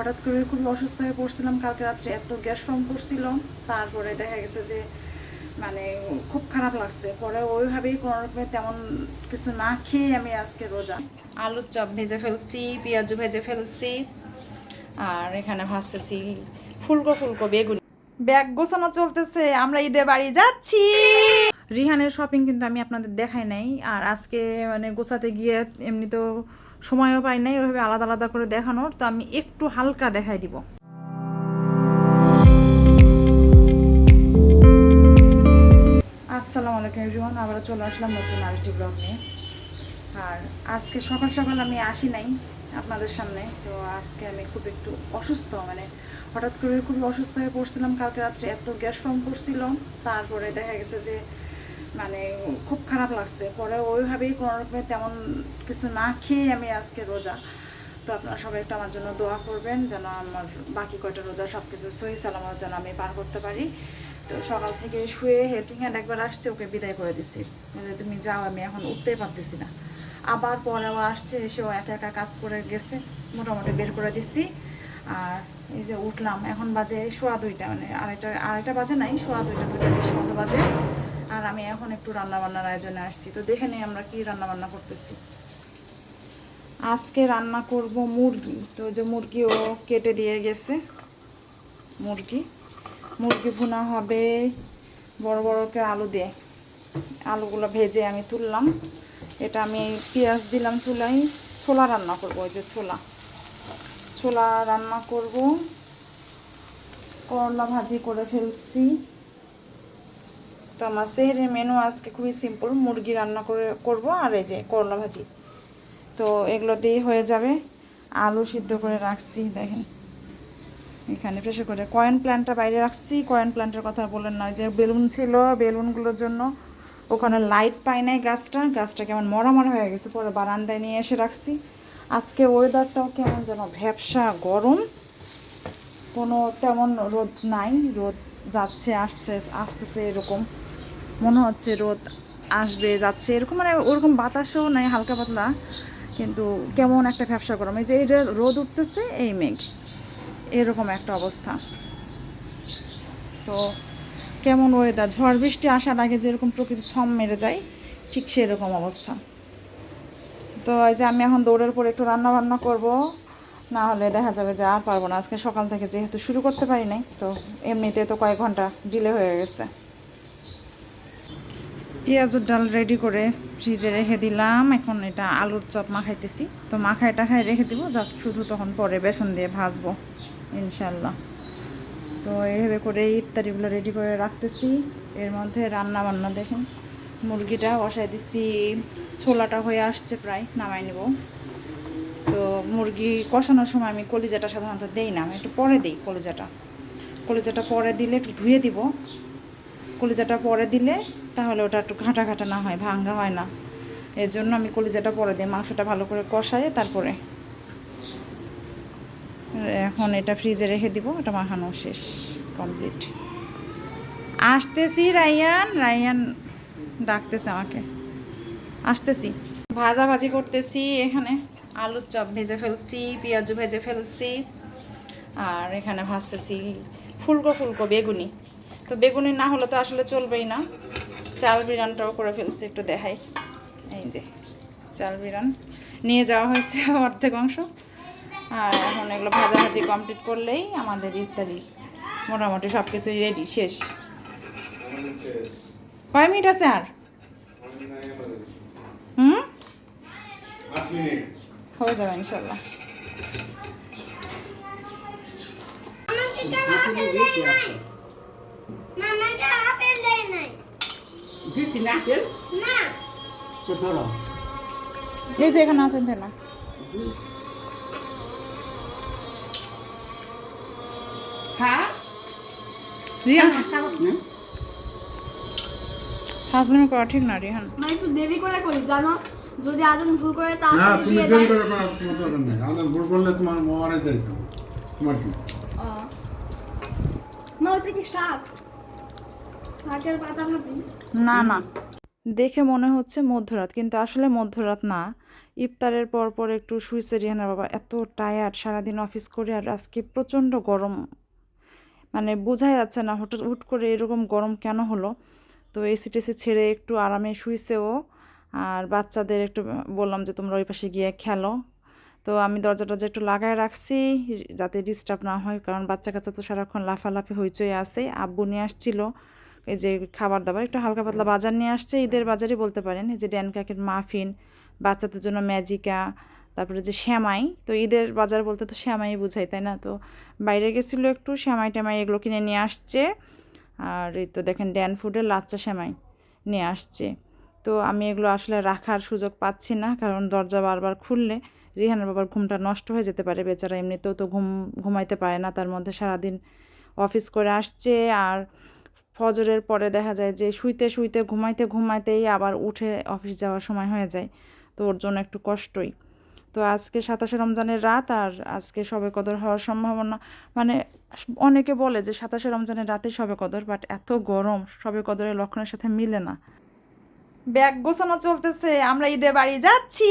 হঠাৎ করে খুবই অসুস্থ হয়ে পড়ছিলাম, কালকে রাত্রে এত গ্যাস ফর্ম করছিল তারপরে দেখা গেছে যে মানে খুব খারাপ লাগছে। পরে ওইভাবেই কোনো রকমের তেমন কিছু না খেয়ে আমি আজকে রোজা। আলুর চপ ভেজে ফেলছি পেঁয়াজু ভেজে ফেলছি, আর এখানে ভাজতেছি ফুলকো ফুলকো বেগুন। ব্যাগ গোছানো চলতেছে, আমরা ঈদে বাড়ি যাচ্ছি। রিহানের শপিং কিন্তু আমি আপনাদের দেখাই নাই। আর আজকে মানে গোছাতে গিয়ে এমনি তো সময়ও পাই নাই, ওইভাবে আলাদা আলাদা করে দেখানোর। তো আমি একটু হালকা দেখাই দিব। আসসালামু আলাইকুম এভরিওয়ান আবার চলে আসলাম নতুন আরেকটি ব্লগ নিয়ে। আর আজকে সকাল সকাল আমি আসি নাই আপনাদের সামনে। তো আজকে আমি খুব একটু অসুস্থ মানে হঠাৎ করে খুবই অসুস্থ হয়ে পড়ছিলাম। কালকে রাত্রে এত গ্যাস ফর্ম করছিল। তারপরে দেখা গেছে যে মানে খুব খারাপ লাগছে। পরে ওইভাবেই কোনো রকমের তেমন কিছু না খেয়ে আমি আজকে রোজা। তো আপনারা সবাই একটু আমার জন্য দোয়া করবেন যেন আমার বাকি কয়টা রোজা সব কিছু সহি সালামত যেন আমি পার করতে পারি। তো সকাল থেকে শুয়ে হেল্পিং হ্যান্ড একবার আসছে, ওকে বিদায় করে দিছি। বলে, তুমি যাও, আমি এখন উঠতেই পারতেছি না। আবার পরে আবার আসছে এসেও একা একা কাজ করে গেছে, মোটামুটি বের করে দিছি। আর এই যে উঠলাম, এখন বাজে সোয়া দুইটা মানে আড়াইটা আড়াইটা বাজে নাই, সোয়া দুইটা দুইটা বিশ মতো বাজে। আর আমি এখন একটু রান্না বান্নার আয়োজনে আসছি। তো দেখে নিই আমরা কি রান্না বান্না করতেছি। আজকে রান্না করব মুরগি। তো যে মুরগিও কেটে দিয়ে গেছে। মুরগি। মুরগি ভুনা হবে বড় বড় করে আলু দিয়ে। আলুগুলো ভেজে আমি তুললাম। এটা আমি পেঁয়াজ দিলাম চুলাই ছোলা রান্না করব, ওই যে ছোলা। ছোলা রান্না করব। করলা ভাজি করে ফেলছি। তো আমার সেহেরের মেনু আজকে খুবই সিম্পল মুরগি রান্না করে করব আর এই যে করলা ভাজি। তো এগুলো দিয়েই হয়ে যাবে। আলু সিদ্ধ করে রাখছি, দেখেন। এখানে প্রেশার করে কয়েন প্ল্যান্টটা বাইরে রাখছি। কয়েন প্ল্যান্টের কথা বলেন না যে বেলুন ছিল বেলুনগুলোর জন্য। ওখানে লাইট পাই নাই গাছটা গাছটা কেমন মরা মরা হয়ে গেছে, পরে বারান্দায় নিয়ে এসে রাখছি। আজকে ওয়েদারটাও কেমন যেন ভ্যাবসা গরম। কোনো তেমন রোদ নাই, রোদ যাচ্ছে, আসছে, আসতেছে এরকম। মনে হচ্ছে রোদ আসবে, যাচ্ছে, এরকম মানে ওরকম বাতাসও নাই, হালকা পাতলা, কিন্তু কেমন একটা ব্যবসা গরম। এই যে এই রোদ উঠতেছে, এই মেঘ, এরকম একটা অবস্থা। তো কেমন ওয়েদার ঝড় বৃষ্টি আসার আগে যেরকম প্রকৃতি থম মেরে যায়, ঠিক সেরকম অবস্থা। তো এই যে আমি এখন দৌড়ের পর একটু রান্না বান্না করব, না হলে দেখা যাবে যে আর পারব না। আজকে সকাল থেকে যেহেতু শুরু করতে পারি নাই, তো এমনিতে তো কয়েক ঘণ্টা ডিলে হয়ে গেছে। পেঁয়াজুর ডাল রেডি করে ফ্রিজে রেখে দিলাম। এখন এটা আলুর চপ মাখাইতেছি। তো মাখায় টাখায় রেখে দিব জাস্ট শুধু তখন পরে বেসন দিয়ে ভাজবো ইনশাল্লাহ তো এইভাবে করে ইত্যাদিগুলো রেডি করে রাখতেছি। এর মধ্যে রান্না বান্না দেখেন, মুরগিটা বসাই দিছি। ছোলাটা হয়ে আসছে প্রায়, নামাই নেব। তো মুরগি কষানোর সময় আমি কলিজাটা সাধারণত দেই না, আমি একটু পরে দিই কলিজাটা। কলিজাটা পরে দিলে একটু ধুয়ে দিব। কলিজাটা পরে দিলে তাহলে ওটা একটু ঘাটা ঘাটা না হয়, ভাঙ্গা হয় না। এর জন্য আমি কলিজাটা পরে দিই, মাংসটা ভালো করে কষায় তারপরে এখন এটা ফ্রিজে রেখে দিব, এটা মাখানো শেষ, কমপ্লিট। আসতেছি রাইয়ান রাইয়ান ডাকতেছে আমাকে। আসতেছি। ভাজা ভাজি করতেছি এখানে, আলুর চপ ভেজে ফেলছি, পেঁয়াজু ভেজে ফেলছি, আর এখানে ভাজতেছি ফুলকো ফুলকো বেগুনি। তো বেগুনি না হলে তো আসলে চলবেই না। চাল বিরানটাও করে ফেলছি, একটু দেখাই। এই যে, চাল বিরান নিয়ে যাওয়া হয়েছে অর্ধেক অংশ। আর এখন এগুলো ভাজাভাজি কমপ্লিট করলেই আমাদের ইত্যাদি মোটামুটি সব কিছুই রেডি শেষ। কয় মিনিট আছে আর? হুম? হয়ে যাবে ইনশাল্লাহ মামাকে আপেল দেয় নাই দিছি না আপেল না। তো ধরো। এই যে এখানে আছেন না? করা ঠিক রিহান মা একটু দেরি করে করি জানো যদি আদম ভুল করে তা না তুমি দেরি করে কোনো দরকার নেই। আমাদের ভুল করলে তোমার মোবাইলে দেরি তোমার কি? না ওটা কি শাক শাকের পাতা ভাজি? না না। দেখে মনে হচ্ছে মধ্যরাত কিন্তু আসলে মধ্যরাত না। ইফতারের পর পর একটু শুয়েছে রিহানার বাবা এত টায়ার্ড সারাদিন অফিস করে আর আজকে প্রচণ্ড গরম। মানে বোঝাই যাচ্ছে না হঠাৎ হুট করে এরকম গরম কেন হলো? তো এসি টেসি ছেড়ে একটু আরামে শুয়েছে ও আর বাচ্চাদের একটু বললাম যে তোমরা ওই পাশে গিয়ে খেলো। তো আমি দরজা টরজা একটু লাগায় রাখছি যাতে ডিস্টার্ব না হয় কারণ বাচ্চা কাচ্চা তো সারাক্ষণ লাফালাফি হইচই আছে। আব্বু নিয়ে আসছিল। এই যে খাবার দাবার একটু হালকা পাতলা বাজার নিয়ে আসছে। ঈদের বাজারই বলতে পারেন এই যে ড্যান কাকের মাফিন বাচ্চাদের জন্য ম্যাজিকা তারপরে যে শ্যামাই তো ঈদের বাজার বলতে তো শ্যামাই বুঝাই তাই না? তো বাইরে গেছিল একটু শ্যামাই ট্যামাই এগুলো কিনে নিয়ে আসছে। আর এই তো দেখেন ড্যান ফুডের লাচ্চা শ্যামাই নিয়ে আসছে। তো আমি এগুলো আসলে রাখার সুযোগ পাচ্ছি না কারণ দরজা বারবার খুললে রিহানের বাবার ঘুমটা নষ্ট হয়ে যেতে পারে। বেচারা এমনিতেও তো ঘুম ঘুমাইতে পারে না তার মধ্যে সারাদিন অফিস করে আসছে। আর ফজরের পরে দেখা যায় যে শুইতে শুইতে, ঘুমাইতে ঘুমাইতেই আবার উঠে অফিস যাওয়ার সময় হয়ে যায়। তো ওর জন্য একটু কষ্টই। তো আজকে সাতাশে রমজানের রাত আর আজকে সবে কদর হওয়ার সম্ভাবনা মানে অনেকে বলে যে সাতাশে রমজানের রাতে সবে কদর বাট এত গরম সবে কদরের লক্ষণের সাথে মিলে না। ব্যাগ গোছানো চলতেছে, আমরা ঈদে বাড়ি যাচ্ছি।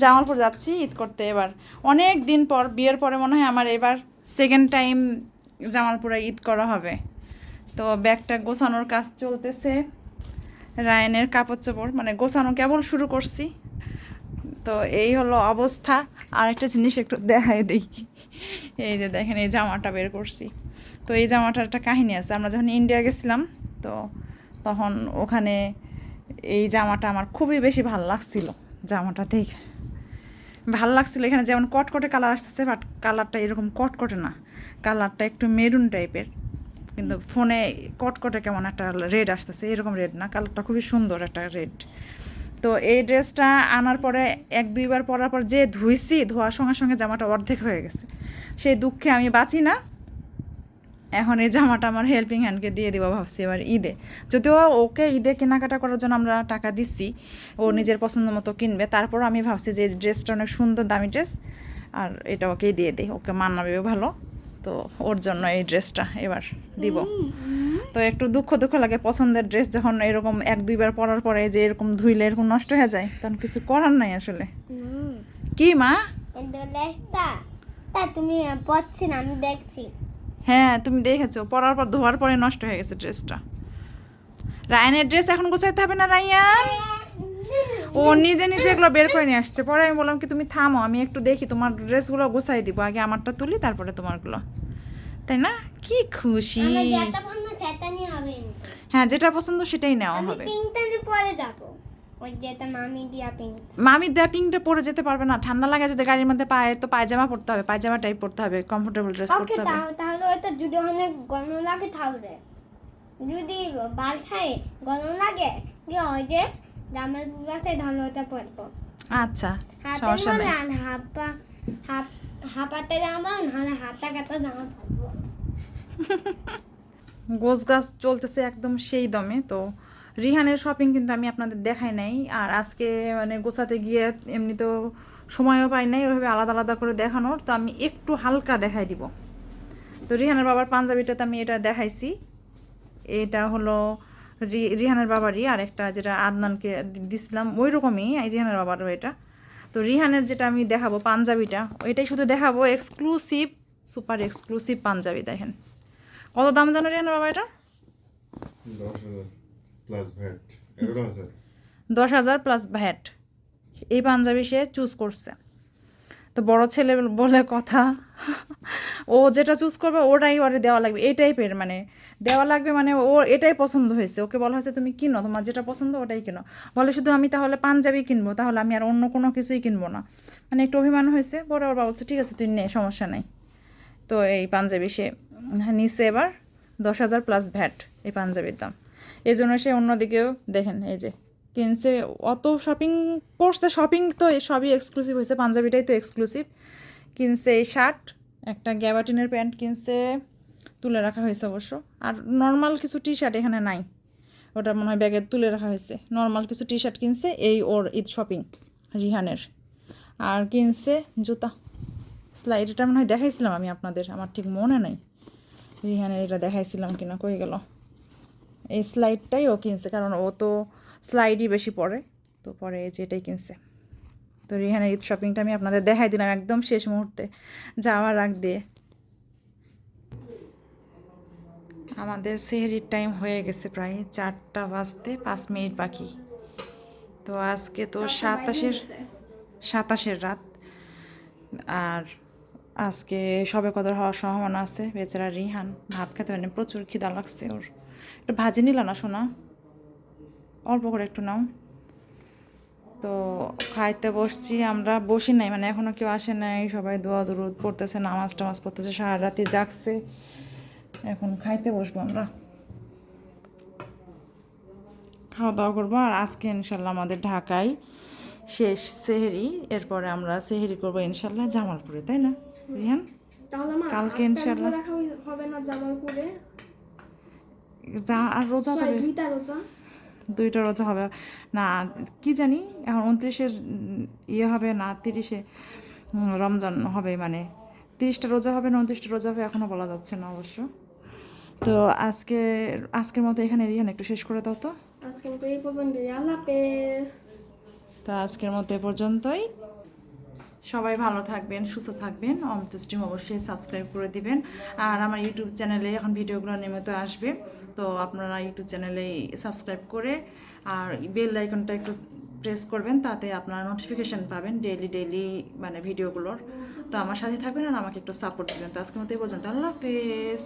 জামালপুর যাচ্ছি ঈদ করতে এবার। অনেক দিন পর, বিয়ের পরে মনে হয় আমার এবার সেকেন্ড টাইম জামালপুরে ঈদ করা হবে। তো ব্যাগটা গোছানোর কাজ চলতেছে। রায়নের কাপড় চোপড় মানে গোছানো কেবল শুরু করছি। তো এই হলো অবস্থা। আর একটা জিনিস একটু দেখাই দিই এই যে দেখেন, এই জামাটা বের করছি। তো এই জামাটার একটা কাহিনী আছে। আমরা যখন ইন্ডিয়া গেছিলাম, তো তখন ওখানে এই জামাটা আমার খুবই বেশি ভালো লাগছিল জামাটা দেখে। ভালো লাগছিল এখানে যেমন কটকটে কালার আসতেছে বাট কালারটা এরকম কটকটে না। কালারটা একটু মেরুন টাইপের, কিন্তু ফোনে কটকটে কেমন একটা রেড আসতেছে, এরকম রেড না, কালারটা খুবই সুন্দর একটা রেড। তো এই ড্রেসটা আনার পরে এক দুইবার পরার পর যে ধুইছি, ধোয়ার সঙ্গে সঙ্গে জামাটা অর্ধেক হয়ে গেছে। সেই দুঃখে আমি বাঁচি না। এখন এই জামাটা আমার হেল্পিং হ্যান্ডকে দিয়ে দেবো ভাবছি এবার ঈদে। যদিও ওকে ঈদে কেনাকাটা করার জন্য আমরা টাকা দিচ্ছি, ও নিজের পছন্দ মতো কিনবে। তারপর আমি ভাবছি যে এই ড্রেসটা অনেক সুন্দর, দামি ড্রেস, আর এটা ওকেই দিয়ে দিই, ওকে মানাবেও ভালো। তো ওর জন্য এই ড্রেসটা এবার দিব। তো একটু দুঃখ দুঃখ লাগে পছন্দের ড্রেস যখন এরকম এক দুইবার পরার পরে যে এরকম ধুইলে এরকম নষ্ট হয়ে যায় তখন কিছু করার নাই আসলে। কি মা? তুমি পড়ছি না আমি দেখছি। হ্যাঁ তুমি দেখেছ পরার পর ধোয়ার পরে নষ্ট হয়ে গেছে ড্রেসটা রায়ানের ড্রেস এখন গোছাইতে হবে না রায়ান? ও নিজে নিজে এগুলো বের করে নিয়ে আসছে। পরে আমি বললাম কি তুমি থামো আমি একটু দেখি তোমার ড্রেসগুলো গোছাই দিব। আগে আমারটা তুলি তারপরে তোমারগুলো। তাই না? কি খুশি। হ্যাঁ যেটা পছন্দ সেটাই নেওয়া হবে। মামি দিয়া দ্যাপিংটা পরে যেতে পারবে না। ঠান্ডা লাগে যদি গাড়ির মধ্যে পায়ে তো পায়জামা পরতে হবে পায়জামা টাইপ পরতে হবে কমফোর্টেবল ড্রেস পরতে হবে। তাহলে ওটা যদি অনেক গরম লাগে তাহলে যদি বালছায় গরম লাগে কি ওই যে আছে তাহলে ওটা পরবো আচ্ছা সমস্যা নেই। হাপা হাপাতে জামা নাহলে হাতা কাটা জামা পরবো। গোছ গাছ চলতেছে একদম সেই দমে তো রিহানের শপিং কিন্তু আমি আপনাদের দেখাই নাই আর আজকে মানে গোছাতে গিয়ে এমনি তো সময়ও পাই নাই ওইভাবে আলাদা আলাদা করে দেখানোর তো আমি একটু হালকা দেখাই দিব। তো রিহানের বাবার পাঞ্জাবিটাতে আমি এটা দেখাইছি। এটা হলো রিহানের বাবারই আর একটা যেটা আদনানকে দিছিলাম ওই রকমই রিহানের বাবারও এটা। তো রিহানের যেটা আমি দেখাবো পাঞ্জাবিটা ওইটাই শুধু দেখাবো এক্সক্লুসিভ সুপার এক্সক্লুসিভ পাঞ্জাবি দেখেন। কত দাম জানো রিহানের বাবা এটা? দশ হাজার প্লাস ভ্যাট এই পাঞ্জাবি সে চুজ করছে। তো বড় ছেলে বলে কথা। ও যেটা চুজ করবে ওটাই ওরে দেওয়া লাগবে, এই টাইপের মানে দেওয়া লাগবে মানে ও এটাই পছন্দ হয়েছে। ওকে বলা হয়েছে, তুমি কিনো, তোমার যেটা পছন্দ ওটাই কিনো। বলে, শুধু আমি তাহলে পাঞ্জাবি কিনবো, তাহলে আমি আর অন্য কোনো কিছুই কিনবো না। মানে একটু অভিমান হয়েছে। পরে ওর বাবা বলছে, ঠিক আছে, তুই নে, সমস্যা নাই। তো এই পাঞ্জাবি সে নিচ্ছে এবার, দশ হাজার প্লাস ভ্যাট এই পাঞ্জাবির দাম। এই জন্য সে অন্যদিকেও দেখেন, এই যে কিনছে, অত শপিং করছে শপিং তো সবই এক্সক্লুসিভ হয়েছে, পাঞ্জাবিটাই তো এক্সক্লুসিভ কিনছে এই শার্ট একটা গ্যাবাটিনের প্যান্ট কিনছে, তুলে রাখা হয়েছে অবশ্য। আর নর্মাল কিছু টি শার্ট এখানে নাই। ওটা মনে হয় ব্যাগে তুলে রাখা হয়েছে। নর্মাল কিছু টি শার্ট কিনছে, এই ওর ঈদ শপিং রিহানের। আর কিনছে জুতা। স্লাইড এটা মনে হয় দেখাইছিলাম আমি আপনাদের, আমার ঠিক মনে নেই। রিহানের এটা দেখাইছিলাম কিনা, কই গেল? এই স্লাইডটাই ও কিনছে, কারণ ও তো স্লাইডই বেশি পরে তো পরে এই যে এটাই কিনছে। তো রিহানের ঈদ শপিংটা আমি আপনাদের দেখাই দিলাম একদম শেষ মুহূর্তে। যাওয়ার আগ দিয়ে। আমাদের সেহরির টাইম হয়ে গেছে প্রায় চারটা বাজতে পাঁচ মিনিট বাকি। তো আজকে তো সাতাশের সাতাশের রাত। আর আজকে সবে কদর হওয়ার সম্ভাবনা আছে। বেচারা রিহান ভাত খেতে পারেনি প্রচুর খিদা লাগছে ওর। একটু ভাজি নিল না শোনা অল্প করে একটু নাও। তো খাইতে বসছি আমরা বসি নাই মানে এখনও কেউ আসে নাই সবাই দোয়া দুরুদ পড়তেছে নামাজ টামাজ পড়তেছে সারা রাতে জাগছে। এখন খাইতে বসবো আমরা। খাওয়া দাওয়া করব আর আজকে ইনশাল্লাহ আমাদের ঢাকায় শেষ সেহেরি এরপরে আমরা সেহেরি করব ইনশাল্লাহ জামালপুরে তাই না? রিহান? কালকে ইনশাল্লাহ। হবে না জামালপুরে? যা আর রোজা তবে রোজা। দুইটা রোজা হবে। না কি জানি এখন উনত্রিশের ইয়ে হবে না তিরিশে রমজান হবে মানে। তিরিশটা রোজা হবে না উনত্রিশটা রোজা হবে এখনও বলা যাচ্ছে না অবশ্য। তো আজকে আজকের মতো এখানে রিহান একটু শেষ করে দাও তো। আজকের মতো এই পর্যন্ত তো আজকের মতো এ পর্যন্তই। সবাই ভালো থাকবেন, সুস্থ থাকবেন। অমৃত স্ট্রিম অবশ্যই সাবস্ক্রাইব করে দিবেন। আর আমার ইউটিউব চ্যানেলে এখন ভিডিওগুলো নিয়মিত আসবে। তো আপনারা ইউটিউব চ্যানেলে সাবস্ক্রাইব করে আর বেল আইকনটা একটু প্রেস করবেন, তাতে আপনারা নোটিফিকেশান পাবেন ডেইলি ডেইলি মানে ভিডিওগুলোর। তো আমার সাথে থাকবেন আর আমাকে একটু সাপোর্ট দিবেন। তো আজকের মতো এই পর্যন্ত। আল্লাহ হাফেজ।